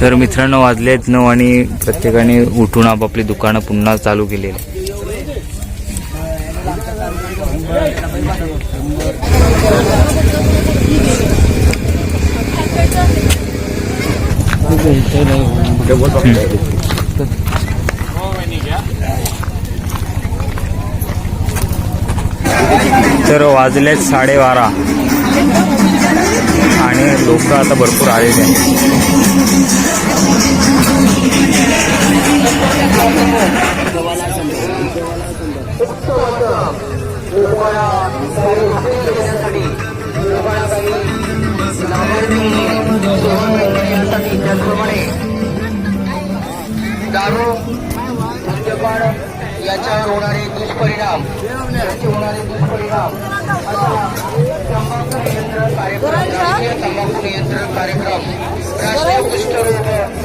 तर मित्रांनो वाजलेत नऊ आणि प्रत्येकाने उठून आपापली दुकानं पुन्हा चालू केलेली. तर वाजलेत साडेबारा. आणि लोक आता भरपूर आलेले आहेत. दारू याच्यावर होणारे दुष्परिणाम याचे होणारे दुष्परिणाम तंबाखू नियंत्रण कार्यक्रम राष्ट्रीय तंबाखू नियंत्रण कार्यक्रम राष्ट्रीय कुष्ठरोग नियंत्रण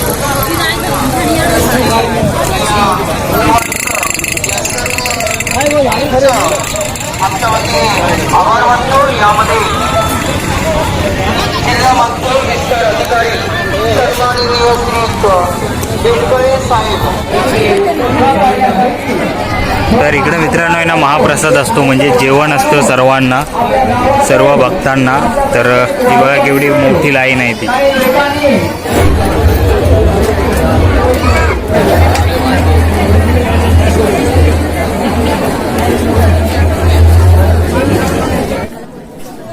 आमच्या वतीने आभार मानतो यामध्ये जिल्हा मागतो विस्तार अधिकारी सन्माननीय श्री साहेब तर इकडे मित्रांनो आहे ना महाप्रसाद असतो म्हणजे जेवण असतं सर्वांना सर्व भक्तांना. तर ही बघा केवढी मोठी लाईन आहे ती.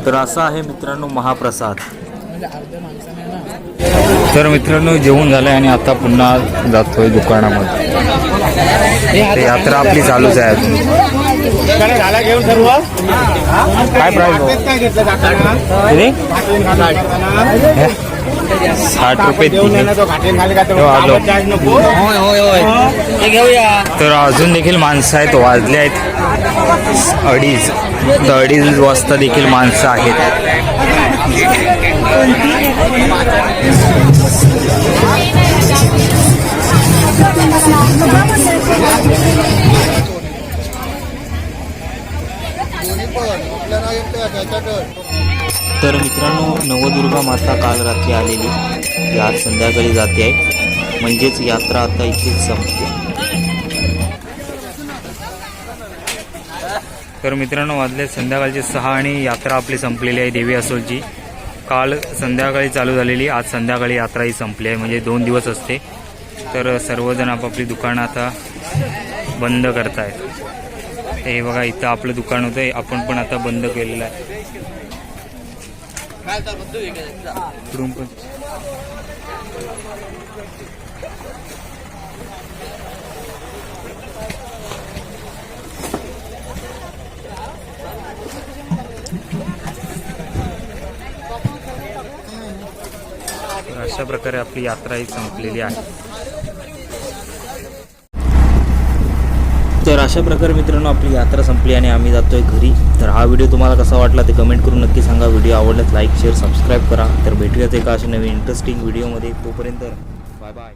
तर असा आहे मित्रांनो महाप्रसाद. तर मित्रांनो जेवण झालंय आणि आता पुन्हा जातोय दुकानामध्ये. यात्रा आपली चालूच आहे अजून. काय प्राईस साठ रुपये हो, तर अजून देखील माणसं आहेत वाजले आहेत. अडीच तर अडीच वाजता देखील माणसं आहेत. तर मित्रांनो नवदुर्गा माता काल रात्री आलेली. ती आज संध्याकाळी जाते आहे. म्हणजेच यात्रा आता इथेच संपते. तर मित्रांनो वाजले संध्याकाळचे सहा आणि यात्रा आपली संपलेली आहे देवी असोलची. काल संध्याकाळी चालू झालेली आज संध्याकाळी यात्रा ही संपली आहे. म्हणजे दोन दिवस असते. तर सर्वजण आपापली दुकानं आता बंद करतायत. हे बघा इथं आपलं दुकान होतं. आपण पण आता बंद केलेलं आहे. इकडून पण तर अशा प्रकारे आपली यात्रा ही संपलेली आहे. तर अशा प्रकारे मित्रांनो आपली यात्रा संपली आणि आम्ही जातोय घरी. तर हा व्हिडिओ तुम्हाला कसा वाटला ते कमेंट करून नक्की सांगा. व्हिडिओ आवडल्यास लाईक शेअर सबस्क्राईब करा. तर भेटूयाच एका अशा नवीन इंटरेस्टिंग व्हिडिओमध्ये तोपर्यंत बाय बाय